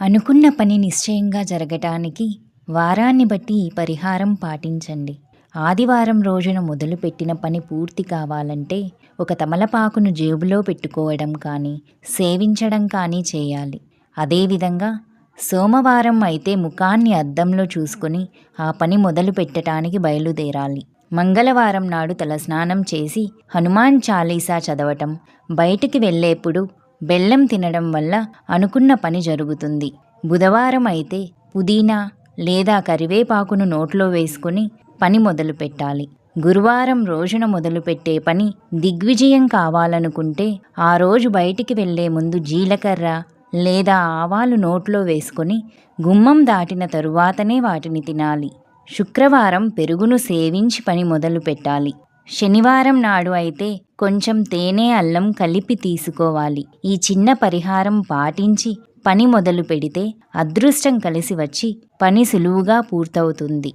అనుకున్న పని నిశ్చయంగా జరగటానికి వారాన్ని బట్టి ఈ పరిహారం పాటించండి. ఆదివారం రోజున మొదలుపెట్టిన పని పూర్తి కావాలంటే ఒక తమలపాకును జేబులో పెట్టుకోవడం కానీ సేవించడం కానీ చేయాలి. అదేవిధంగా సోమవారం అయితే ముఖాన్ని అద్దంలో చూసుకొని ఆ పని మొదలు పెట్టడానికి బయలుదేరాలి. మంగళవారం నాడు తలస్నానం చేసి హనుమాన్ చాలీసా చదవటం బయటికి వెళ్ళేప్పుడు బెల్లం తినడం వల్ల అనుకున్న పని జరుగుతుంది. బుధవారం అయితే పుదీనా లేదా కరివేపాకును నోట్లో వేసుకుని పని మొదలు పెట్టాలి. గురువారం రోజున మొదలుపెట్టే పని దిగ్విజయం కావాలనుకుంటే ఆ రోజు బయటికి వెళ్ళే ముందు జీలకర్ర లేదా ఆవాలు నోట్లో వేసుకొని గుమ్మం దాటిన తరువాతనే వాటిని తినాలి. శుక్రవారం పెరుగును సేవించి పని మొదలు పెట్టాలి. శనివారం నాడు అయితే కొంచెం తేనె అల్లం కలిపి తీసుకోవాలి. ఈ చిన్న పరిహారం పాటించి పని మొదలు పెడితే అదృష్టం కలిసి వచ్చి పని సులువుగా పూర్తవుతుంది.